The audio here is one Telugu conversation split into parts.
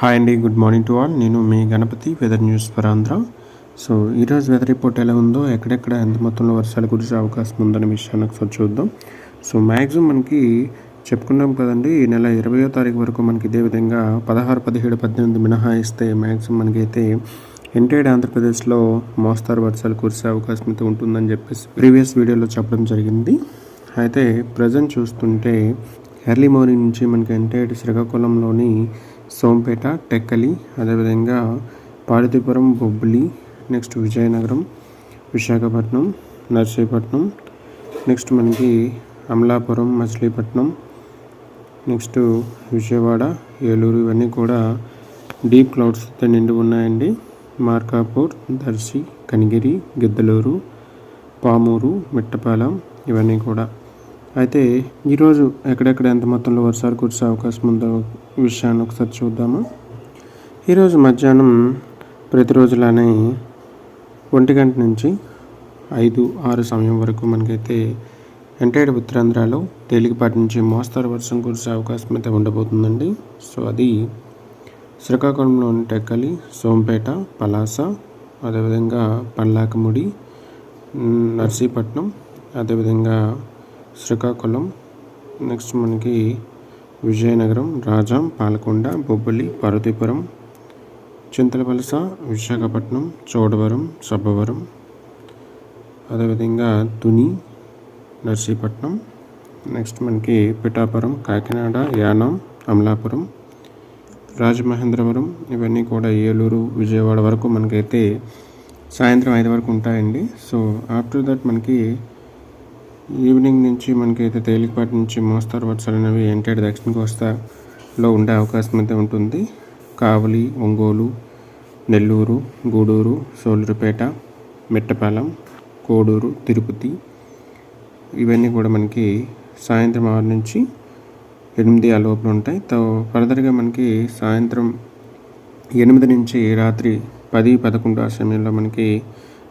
హాయ్ అండి గుడ్ మార్నింగ్ టు ఆల్ నేను మీ Ganapathi weather news for Andhra so ఈరోజు వెదర్ రిపోర్ట్ ఎలా ఉందో ఎక్కడెక్కడ ఎంత మొత్తంలో వర్షాలు కురిసే అవకాశం ఉందనే విషయాన్ని ఒకసారి చూద్దాం. సో మ్యాక్సిమం మనకి చెప్పుకున్నాం కదండి ఈ నెల ఇరవయో తారీఖు వరకు మనకి ఇదే విధంగా పదహారు పదిహేడు పద్దెనిమిది మినహాయిస్తే మ్యాక్సిమం మనకైతే ఎంటైడ్ ఆంధ్రప్రదేశ్లో మోస్తారు వర్షాలు కురిసే అవకాశం అయితే ఉంటుందని చెప్పేసి ప్రీవియస్ వీడియోలో చెప్పడం జరిగింది. అయితే ప్రజెంట్ చూస్తుంటే ఎర్లీ మార్నింగ్ నుంచి మనకి ఎంటైడ్ శ్రీకాకుళంలోని సోంపేట టెక్కలి అదేవిధంగా పార్వతీపురం బొబ్బిలి నెక్స్ట్ విజయనగరం విశాఖపట్నం నర్సీపట్నం నెక్స్ట్ మనకి అమలాపురం మచిలీపట్నం నెక్స్ట్ విజయవాడ ఏలూరు ఇవన్నీ కూడా డీప్ క్లౌడ్స్తో నిండి ఉన్నాయండి. మార్కాపూర్ దర్శి కనిగిరి గిద్దలూరు పామూరు మిట్టపాలెం ఇవన్నీ కూడా. అయితే ఈరోజు ఎక్కడెక్కడ ఎంత మొత్తంలో వర్షాలు కురిసే అవకాశం ఉందో విషయాన్ని ఒకసారి చూద్దాము? ఈరోజు మధ్యాహ్నం ప్రతిరోజులానే ఒంటి గంట నుంచి ఐదు ఆరు సమయం వరకు మనకైతే ఎంటైడ్ ఉత్తరాంధ్రలో తేలికపాటి నుంచి మోస్తరు వర్షం కురిసే అవకాశం అయితే ఉండబోతుందండి. సో అది శ్రీకాకుళంలోని టెక్కలి సోంపేట పలాస అదేవిధంగా పల్లాకముడి నర్సీపట్నం అదేవిధంగా శ్రీకాకుళం. నెక్స్ట్ మనకి విజయనగరం రాజాం పాలకొండ బొబ్బలి పార్వతీపురం చింతలవలస విశాఖపట్నం చోడవరం సబ్బవరం అదేవిధంగా తుని నర్సీపట్నం. నెక్స్ట్ మనకి పిఠాపురం కాకినాడ యానం అమలాపురం రాజమహేంద్రవరం. ఇవన్నీ కూడా ఏలూరు విజయవాడ వరకు మనకైతే సాయంత్రం ఐదు వరకు ఉంటాయండి. సో ఆఫ్టర్ దట్ మనకి ఈవినింగ్ నుంచి మనకైతే తేలికపాటి నుంచి మోస్తారు వర్షాలు అనేవి ఎంటైడ్ దక్షిణ కోస్తాలో ఉండే అవకాశం అయితే ఉంటుంది. కావలి ఒంగోలు నెల్లూరు గూడూరు సోలూరుపేట మిట్టపాలెం కోడూరు తిరుపతి ఇవన్నీ కూడా మనకి సాయంత్రం ఆరు నుంచి ఎనిమిది ఆ లోపల ఉంటాయి. తో ఫర్దర్గా మనకి సాయంత్రం ఎనిమిది నుంచి రాత్రి పది పదకొండు ఆ సమయంలో మనకి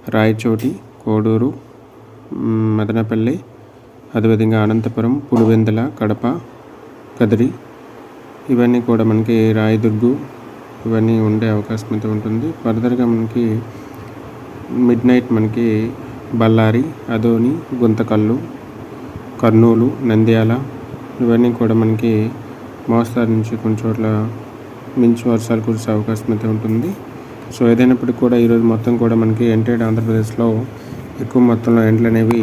రాయచోటి కోడూరు మదనపల్లి అదేవిధంగా అనంతపురం పులివెందుల కడప కదిరి. ఇవన్నీ కూడా మనకి రాయదుర్గు ఇవన్నీ ఉండే అవకాశం అయితే ఉంటుంది. ఫర్దర్గా మనకి మిడ్ నైట్ మనకి బళ్ళారి అదోని గుంతకల్లు కర్నూలు నంద్యాల ఇవన్నీ కూడా మనకి మోస్తారు నుంచి కొన్ని చోట్ల మించి వర్షాలు కురిసే అవకాశం అయితే ఉంటుంది. సో ఏదైనప్పటికీ కూడా ఈరోజు మొత్తం కూడా మనకి ఎంటైడ్ ఆంధ్రప్రదేశ్లో ఎక్కువ మొత్తంలో ఎండలు అనేవి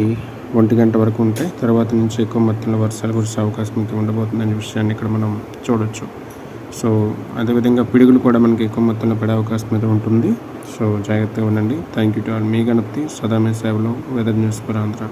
ఒంటి గంట వరకు ఉంటాయి. తర్వాత నుంచి ఎక్కువ మొత్తంలో వర్షాలు కురిసే అవకాశం అయితే ఉండబోతుందనే విషయాన్ని ఇక్కడ మనం చూడొచ్చు. సో అదేవిధంగా పిడుగులు కూడా మనకి ఎక్కువ మొత్తంలో పడే అవకాశం అయితే ఉంటుంది. సో జాగ్రత్తగా ఉండండి. Thank you to all. మీ గణపతి సదామే సేవలో వెదర్ న్యూస్ పురాంధ్ర.